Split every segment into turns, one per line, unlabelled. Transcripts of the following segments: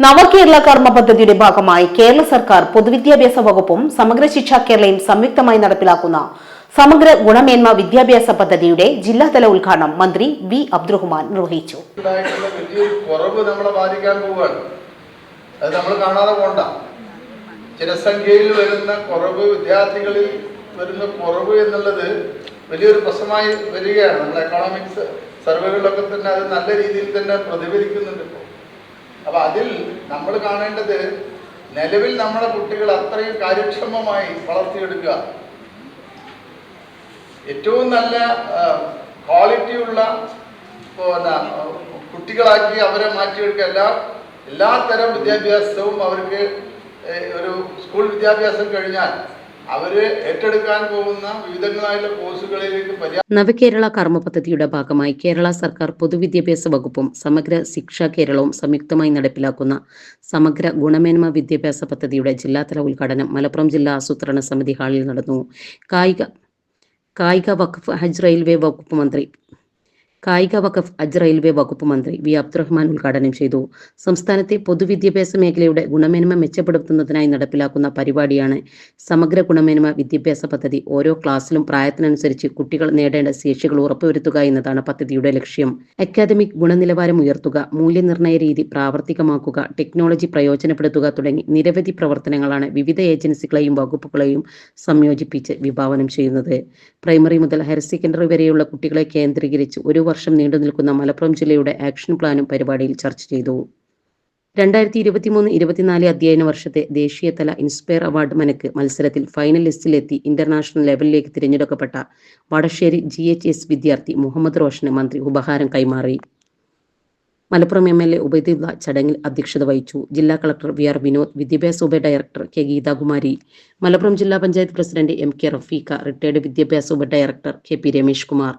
നവകേരള കർമ്മ പദ്ധതിയുടെ ഭാഗമായി കേരള സർക്കാർ പൊതുവിദ്യാഭ്യാസ വകുപ്പും സമഗ്ര ശിക്ഷാ കേരളയും സംയുക്തമായി നടപ്പിലാക്കുന്ന സമഗ്ര ഗുണമേന്മ വിദ്യാഭ്യാസ പദ്ധതിയുടെ ജില്ലാതല ഉദ്ഘാടനം മന്ത്രി വി അബ്ദുറഹ്മാൻ നിർവഹിച്ചു.
അത് നമ്മൾ കാണാതെ പോണ്ട. ജനസംഖ്യയിൽ വരുന്ന കുറവ് വിദ്യാർത്ഥികളിൽ വരുന്ന കുറവ് എന്നുള്ളത് വലിയൊരു പ്രശ്നമായി വരികയാണ്. നമ്മൾ എക്കണോമിക്സ് സർവേകളിലൊക്കെ തന്നെ അത് നല്ല രീതിയിൽ തന്നെ പ്രതിഫലിക്കുന്നുണ്ട് ഇപ്പോൾ. അപ്പൊ അതിൽ നമ്മൾ കാണേണ്ടത് നിലവിൽ നമ്മുടെ കുട്ടികൾ അത്രയും കാര്യക്ഷമമായി വളർത്തിയെടുക്കുക. ഏറ്റവും നല്ല ക്വാളിറ്റിയുള്ള കുട്ടികളാക്കി അവരെ മാറ്റിയെടുക്കുക. എല്ലാ എല്ലാ തരം വിദ്യാഭ്യാസവും അവർക്ക് ഒരു സ്കൂൾ വിദ്യാഭ്യാസം കഴിഞ്ഞാൽ ഏറ്റെടുക്കാൻ പോകുന്ന കോഴ്സുകളിലേക്ക്
നവകേരള കർമ്മ പദ്ധതിയുടെ ഭാഗമായി കേരള സർക്കാർ പൊതുവിദ്യാഭ്യാസ വകുപ്പും സമഗ്ര ശിക്ഷ കേരളവും സംയുക്തമായി നടപ്പിലാക്കുന്ന സമഗ്ര ഗുണമേന്മ വിദ്യാഭ്യാസ പദ്ധതിയുടെ ജില്ലാതല ഉദ്ഘാടനം മലപ്പുറം ജില്ലാ ആസൂത്രണ സമിതി ഹാളിൽ നടന്നു. കായിക കായിക വഖഫ് ഹജ്ജ് റെയിൽവേ വകുപ്പ് മന്ത്രി കായിക വഖഫ് അജ് റെയിൽവേ വകുപ്പ് മന്ത്രി വി. അബ്ദുറഹ്മാൻ ഉദ്ഘാടനം ചെയ്തു. സംസ്ഥാനത്തെ പൊതുവിദ്യാഭ്യാസ മേഖലയുടെ ഗുണമേന്മ മെച്ചപ്പെടുത്തുന്നതിനായി നടപ്പിലാക്കുന്ന പരിപാടിയാണ് സമഗ്ര ഗുണമേന്മ വിദ്യാഭ്യാസ പദ്ധതി. ഓരോ ക്ലാസ്സിലും പ്രായത്തിനനുസരിച്ച് കുട്ടികൾ നേടേണ്ട ശേഷികൾ ഉറപ്പുവരുത്തുക എന്നതാണ് പദ്ധതിയുടെ ലക്ഷ്യം. അക്കാദമിക് ഗുണനിലവാരം ഉയർത്തുക മൂല്യനിർണയ രീതി പ്രാവർത്തികമാക്കുക ടെക്നോളജി പ്രയോജനപ്പെടുത്തുക തുടങ്ങി നിരവധി പ്രവർത്തനങ്ങളാണ് വിവിധ ഏജൻസികളെയും വകുപ്പുകളെയും സംയോജിപ്പിച്ച് വിഭാവനം ചെയ്യുന്നത്. പ്രൈമറി മുതൽ ഹയർ സെക്കൻഡറി വരെയുള്ള കുട്ടികളെ കേന്ദ്രീകരിച്ച് ഒരു വർഷം നീണ്ടു നിൽക്കുന്ന മലപ്പുറം ജില്ലയുടെ ആക്ഷൻ പ്ലാനും പരിപാടിയിൽ ചർച്ച ചെയ്തു. രണ്ടായിരത്തി ഇരുപത്തിമൂന്ന് ഇരുപത്തിനാല് അധ്യയന വർഷത്തെ ദേശീയതല ഇൻസ്പയർ അവാർഡ് മനക്ക് മത്സരത്തിൽ ഫൈനൽ ലിസ്റ്റിലെത്തി ഇന്റർനാഷണൽ ലെവലിലേക്ക് തിരഞ്ഞെടുക്കപ്പെട്ട വടശ്ശേരി ജി എച്ച് എസ് വിദ്യാർത്ഥി മുഹമ്മദ് റോഷന് മന്ത്രി ഉപഹാരം കൈമാറി. Malappuram M L A Ubaidulla ചടങ്ങിൽ അധ്യക്ഷത വഹിച്ചു. ജില്ലാ കളക്ടർ വി ആർ വിനോദ് വിദ്യാഭ്യാസ ഉപ ഡയറക്ടർ കെ ഗീതാകുമാരി മലപ്പുറം ജില്ലാ panchayat president M K Rafeeqa retired വിദ്യാഭ്യാസ ഉപ director K P Ramesh Kumar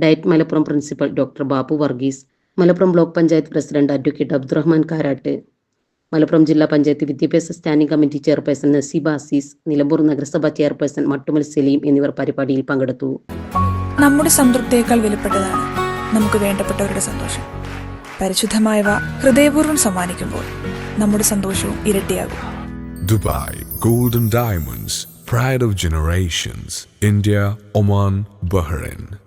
DIET Malappuram principal doctor Babu Varghese Malappuram block panchayat president advocate Abdurahman Karat Malappuram ജില്ലാ പഞ്ചായത്ത് വിദ്യാഭ്യാസ standing committee chairperson Naseeba Aziz Nilambur നഗരസഭാ chairperson Mattummal Saleem എന്നിവർ പരിപാടിയിൽ പങ്കെടുത്തു.
നമ്മുടെ സംതൃപ്തിയേക്കാൾ വിലപ്പെട്ടതാണ് നമുക്ക് വേണ്ടപ്പെട്ടവരുടെ സന്തോഷം. പരിശുദ്ധമായവ ഹൃദയപൂർവം സമ്മാനിക്കുമ്പോൾ നമ്മുടെ സന്തോഷവും ഇരട്ടിയാകും.
Dubai golden diamonds pride of generations India Oman Bahrain.